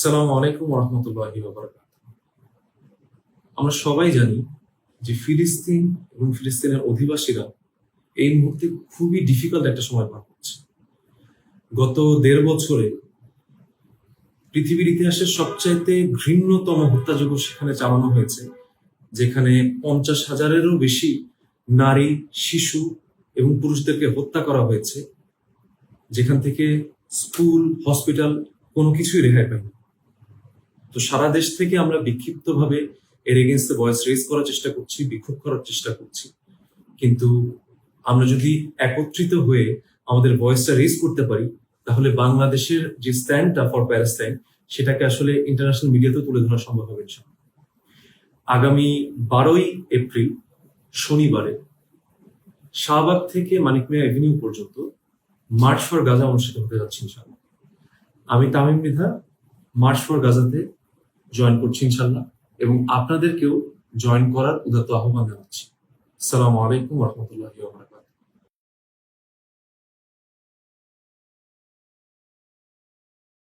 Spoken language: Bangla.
আসসালামু আলাইকুম রহমতুল্লাহ আমরা সবাই জানি যে ফিলিস্তিন এবং ফিলিস্তিনের অধিবাসীরা এই মুহূর্তে খুবই ডিফিকাল্ট একটা সময় পার করছে। গত দেড় বছরে পৃথিবীর ইতিহাসের সবচাইতে ঘৃণ্যতম হত্যাযোগ্য সেখানে চালানো হয়েছে, যেখানে পঞ্চাশ হাজারেরও বেশি নারী, শিশু এবং পুরুষদেরকে হত্যা করা হয়েছে। যেখান থেকে স্কুল, হসপিটাল কোনো কিছুই রেহাই পায়নি। তো সারা দেশ থেকে আমরা বিক্ষিপ্তভাবে এর এগেনস্টে ভয়েস রেজ করার চেষ্টা করছি, বিক্ষোভ করার চেষ্টা করছি। কিন্তু আমরা যদি একত্রিত হয়ে আমাদের ভয়েসটা রেজ করতে পারি, তাহলে বাংলাদেশের যে স্ট্যান্ডটা ফর প্যালেস্টাইন সেটাকে আসলে ইন্টারন্যাশনাল মিডিয়াতেও তুলে ধরা সম্ভব হবে আগামী বারোই এপ্রিল, শনিবারে শাহবাগ থেকে মানিক মিয়া এভিনিউ পর্যন্ত মার্চ ফর গাজা অনুষ্ঠিত হতে যাচ্ছে আমি তামিম মৃধা মার্চ ফর গাজাতে জয়েন করছি ইনশাল্লাহ এবং আপনাদেরকেও জয়েন করার উদাত্ত আহ্বান জানাচ্ছি। সালামু আলাইকুম রহমতুল্লাহ